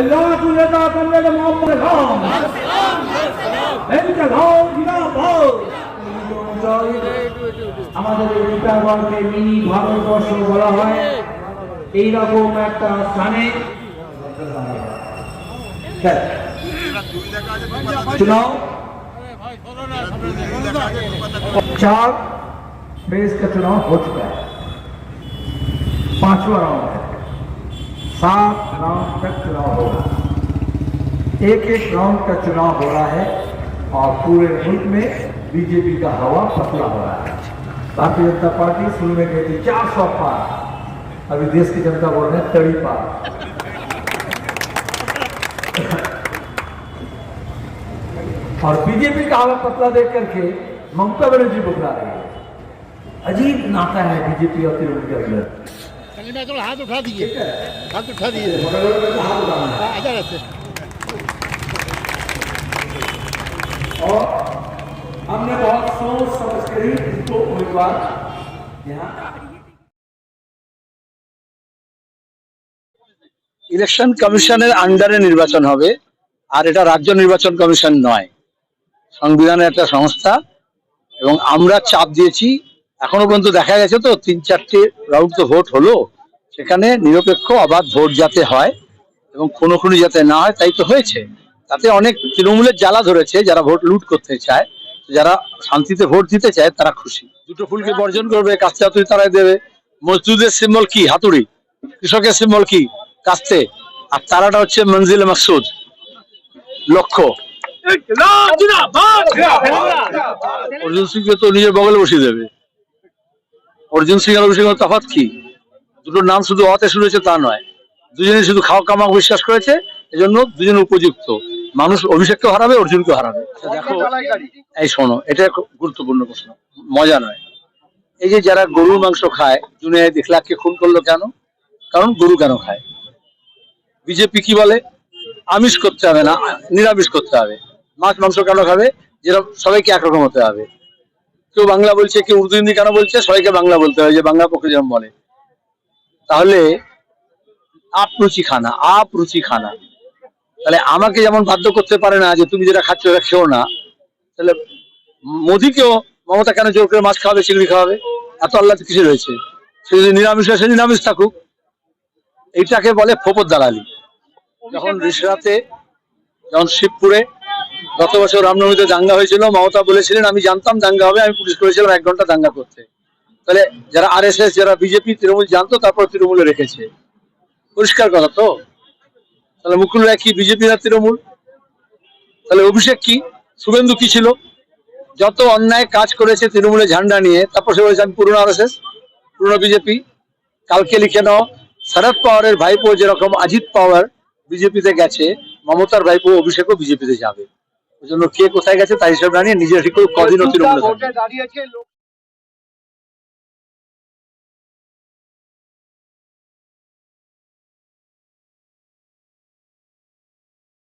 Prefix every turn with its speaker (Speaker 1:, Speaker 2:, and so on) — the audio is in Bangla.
Speaker 1: اللہ کو ندا আমাদের মিনি ভারতবর্ষ বলা হয় এইরকম একটা স্থানে চুনাও चार फ़ेज़ का चुनाव हो चुका है। पांचवा राउंड है। सात राउंड तक चुनाव होगा एक एक राउंड का चुनाव हो रहा है और पूरे मुल्क में बीजेपी का हवा पतला हो रहा है। भारतीय जनता पार्टी शुरू में गई थी चार सौ पार। अभी देश की जनता बोल रहे हैं, तड़ी पार। और बीजेपी का हवा पतला देख करके ममता बनर्जी बुखला रही है अजीब नाता है बीजेपी और तृणमूल के अंदर
Speaker 2: खाली मैं थोड़ा हाथ उठा दिए हाथ उठा दिए
Speaker 1: हाथ उठाना है।
Speaker 2: आ जा रहे थे
Speaker 1: और हमने बहुत सोच समझ कर ही इनको उम्मीदवार यहाँ
Speaker 3: ইলেকশন কমিশনের আন্ডারে নির্বাচন হবে আর এটা রাজ্য নির্বাচন কমিশন নয় সংবিধানের একটা সংস্থা এবং আমরা চাপ দিয়েছি। এখনও পর্যন্ত দেখা গেছে তো তিন চারটে রাউন্ড তো ভোট হলো। সেখানে নিরপেক্ষ অবাধ ভোট যাতে হয় এবং কোনো খুনি যাতে না হয় তাই তো হয়েছে। তাতে অনেক তৃণমূলের জ্বালা ধরেছে যারা ভোট লুট করতে চায়। যারা শান্তিতে ভোট দিতে চায় তারা খুশি। দুটো ফুলকে বর্জন করবে কাস্তে হাতুড়ি তারাই দেবে। মজদুদের সিম্বল কি? হাতুড়ি। কৃষকের সিম্বল কি? কাস্তে। আর তারাটা হচ্ছে মঞ্জিল মাকসুদ। লক্ষ্য। অর্জুন সিংকে তো নিজের বগলে বসিয়ে দেবে। অর্জুন সিং আর অভিষেক তফাৎ কি? দুটোর নাম শুধু অতে হয়েছে তা নয় দুজনে শুধু খাওয়া কামাক বিশ্বাস করেছে এজন্য দুজন উপযুক্ত। মানুষ অভিষেককে হারাবে অর্জুনকে হারাবে। আচ্ছা, দেখো এই শোনো এটা গুরুত্বপূর্ণ প্রশ্ন মজা নয়। এই যে যারা গরুর মাংস খায় জুনায়েদ ইখলাককে খুন করল কেন? কারণ গরু কেন খায়? বিজেপি কি বলে? আমিষ করতে হবে না নিরামিষ করতে হবে। মাছ, মাংস কেন খাবে? যেরকম সবাইকে একরকম হতে হবে। কেউ বাংলা বলছে, কেউ উর্দু, হিন্দি কেন বলছে, সবাইকে বাংলা বলতে হবে, যে বাংলা পক্ষে যেরকম বলে। তাহলে আপ রুচি খানা, আপ রুচি খানা। তাহলে আমাকে যেমন বাধ্য করতে পারে না যে তুমি যেটা খাচ্ছ ওটা খেও না, তাহলে মোদিকেও মমতা কেন জোর করে মাছ খাওয়াবে, চিংড়ি খাওয়াবে? এত আল্লাহ কিছু রয়েছে? সে যদি নিরামিষ হয় সে নিরামিষ থাকুক। এইটাকে বলে ফোপর দালালি। যখন ঋষরাতে যখন শিবপুরে গত বছর রামনবমীতে দাঙ্গা হয়েছিল, মমতা বলেছিলেন, আমি জানতাম দাঙ্গা হবে, আমি পুলিশ করেছিলাম, এক ঘণ্টা দাঙ্গা করতে। তাহলে যারা আর যারা বিজেপি তৃণমূল জানতো, তারপর তৃণমূলে রেখেছে। পরিষ্কার কথা তো? তাহলে মুকুল রায় কি বিজেপি না তৃণমূল? তাহলে অভিষেক কি? শুভেন্দু কি ছিল? যত অন্যায় কাজ করেছে তৃণমূলের ঝান্ডা নিয়ে, তারপর সে বলেছে, আমি পুরনো আর পুরনো বিজেপি কালকে লিখে নাও শরদ পাওয়ারের ভাইপো যেরকম অজিত পাওয়ার বিজেপিতে গেছে, মমতার ভাইপো, অভিষেকও বিজেপিতে যাবে। ওই জন্য কে কোথায় গেছে তাই হিসাব জানিয়ে নিজের ঠিক কদিন অতিরিক্ত।
Speaker 2: দাঁড়িয়েছে